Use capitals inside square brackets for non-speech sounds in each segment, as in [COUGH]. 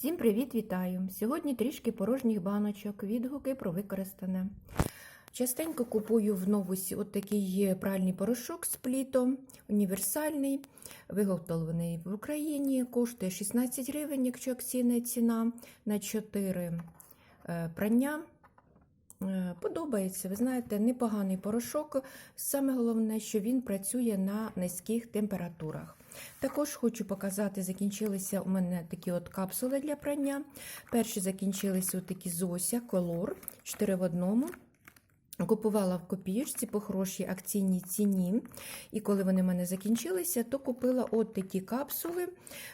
Всім привіт, вітаю! Сьогодні трішки порожніх баночок, відгуки про використане. Частенько купую в новусі от такий пральний порошок з плітом, універсальний, виготовлений в Україні, коштує 16 гривень, якщо акційна ціна на 4 е, прання. Е, Подобається, ви знаєте, непоганий порошок. Саме головне, що він працює на низьких температурах. Також хочу показати, закінчилися у мене такі от капсули для прання. Перші закінчилися такі Зося, колор 4 в одному. Купувала в копієчці по хорошій акційній ціні. І коли вони в мене закінчилися, то купила от такі капсули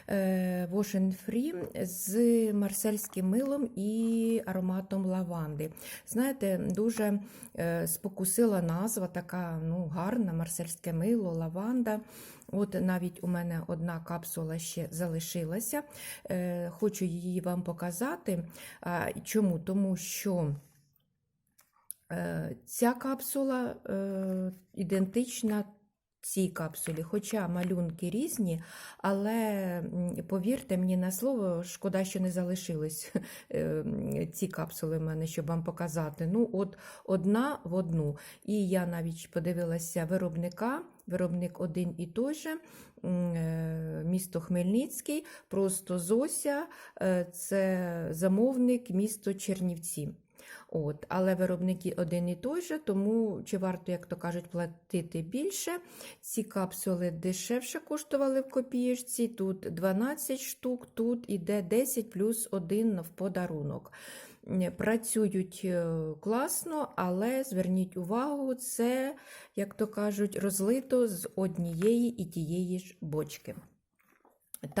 е, Wash and Free з марсельським милом і ароматом лаванди. Знаєте, дуже е, спокусила назва, така ну, гарна, марсельське мило, лаванда. От навіть у мене одна капсула ще залишилася. Е, Хочу її вам показати. Чому? Тому що. Е, Ця капсула е, ідентична цій капсулі, хоча малюнки різні, але повірте мені на слово, шкода, що не залишились [LAUGHS] е, ці капсули в мене, щоб вам показати. Ну, от одна в одну. І я навіть подивилася виробника. Виробник один і той же, місто Хмельницький, просто Зося, це замовник місто Чернівці. От, але виробники один і той же, тому чи варто, як то кажуть, платити більше. Ці капсули дешевше коштували в копієчці. Тут 12 штук, тут іде 10 плюс 1 в подарунок. Працюють е, класно, але зверніть увагу, це, як то кажуть, розлито з однієї і тієї ж бочки.